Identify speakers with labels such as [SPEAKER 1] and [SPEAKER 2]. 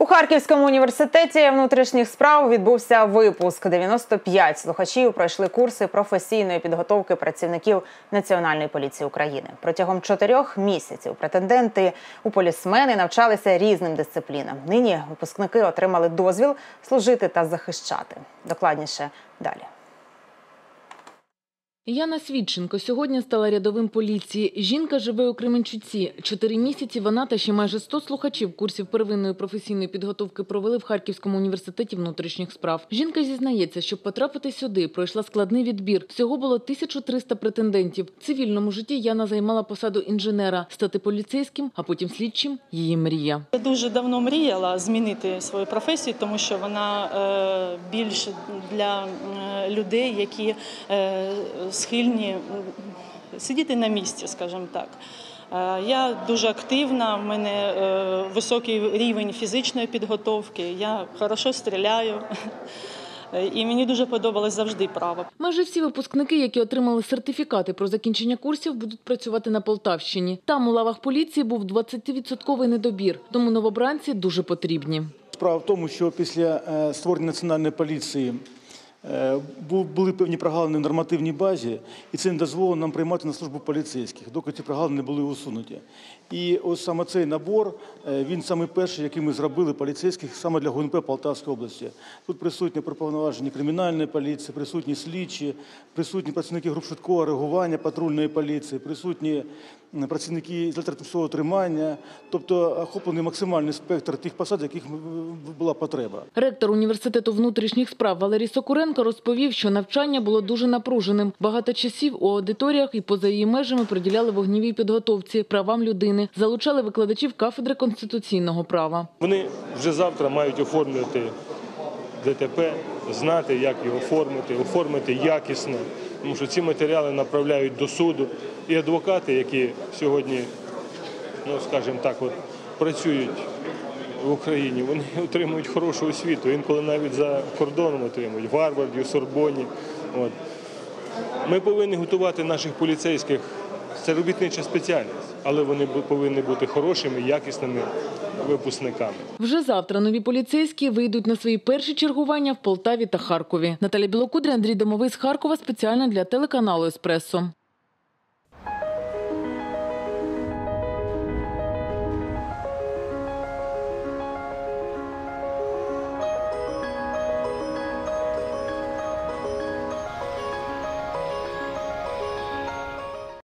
[SPEAKER 1] У Харківському університеті внутрішніх справ відбувся випуск. 95 слухачів пройшли курси професійної підготовки працівників Національної поліції України. Протягом чотирьох місяців претенденти у полісмени навчалися різним дисциплінам. Нині випускники отримали дозвіл служити та захищати. Докладніше далі.
[SPEAKER 2] Яна Свідченко сьогодні стала рядовим поліції. Жінка живе у Кременчуці. Чотири місяці вона та ще майже 100 слухачів курсів первинної професійної підготовки провели в Харківському університеті внутрішніх справ. Жінка зізнається, щоб потрапити сюди, пройшла складний відбір. Всього було 1300 претендентів. В цивільному житті Яна займала посаду інженера, стати поліцейським, а потім слідчим – її мрія.
[SPEAKER 3] Я дуже давно мріяла змінити свою професію, тому що вона е, більш для е, людей, які е, схильні сидіти на місці, скажімо так. Е, Я дуже активна, в мене е, високий рівень фізичної підготовки, я хорошо стріляю. І мені дуже подобалось завжди право.
[SPEAKER 2] Майже всі випускники, які отримали сертифікати про закінчення курсів, будуть працювати на Полтавщині. Там у лавах поліції був 20% недобір, тому новобранці дуже потрібні.
[SPEAKER 4] Справа в тому, що після е, створення національної поліції були певні прогалини в нормативній базі, і це не дозволило нам приймати на службу поліцейських, доки ці прогалини не були усунуті. І ось саме цей набор, е, він саме перший, який ми зробили поліцейських саме для ГУНП Полтавської області. Тут присутні проповноважені кримінальної поліції, присутні слідчі, присутні працівники груп швидкого реагування патрульної поліції, присутні працівники з альтернативного тримання, тобто охоплений максимальний спектр тих посад, яких була потреба.
[SPEAKER 2] Ректор університету внутрішніх справ Валерій Сокуренко розповів, що навчання було дуже напруженим. Багато часів у аудиторіях і поза її межами приділяли вогнівій підготовці, правам людини, залучали викладачів кафедри конституційного права.
[SPEAKER 5] Вони вже завтра мають оформлювати ДТП, знати, як його оформити, оформити якісно, тому що ці матеріали направляють до суду. І адвокати, які сьогодні, ну скажімо так, от, працюють в Україні, вони отримують хорошу освіту, інколи навіть за кордоном отримують, в Гарварді, в Сорбоні. От. Ми повинні готувати наших поліцейських. Це робітнича спеціальність, але вони повинні бути хорошими, якісними випускниками.
[SPEAKER 2] Вже завтра нові поліцейські вийдуть на свої перші чергування в Полтаві та Харкові. Наталя Білокудря, Андрій Домовий з Харкова спеціально для телеканалу Еспресо.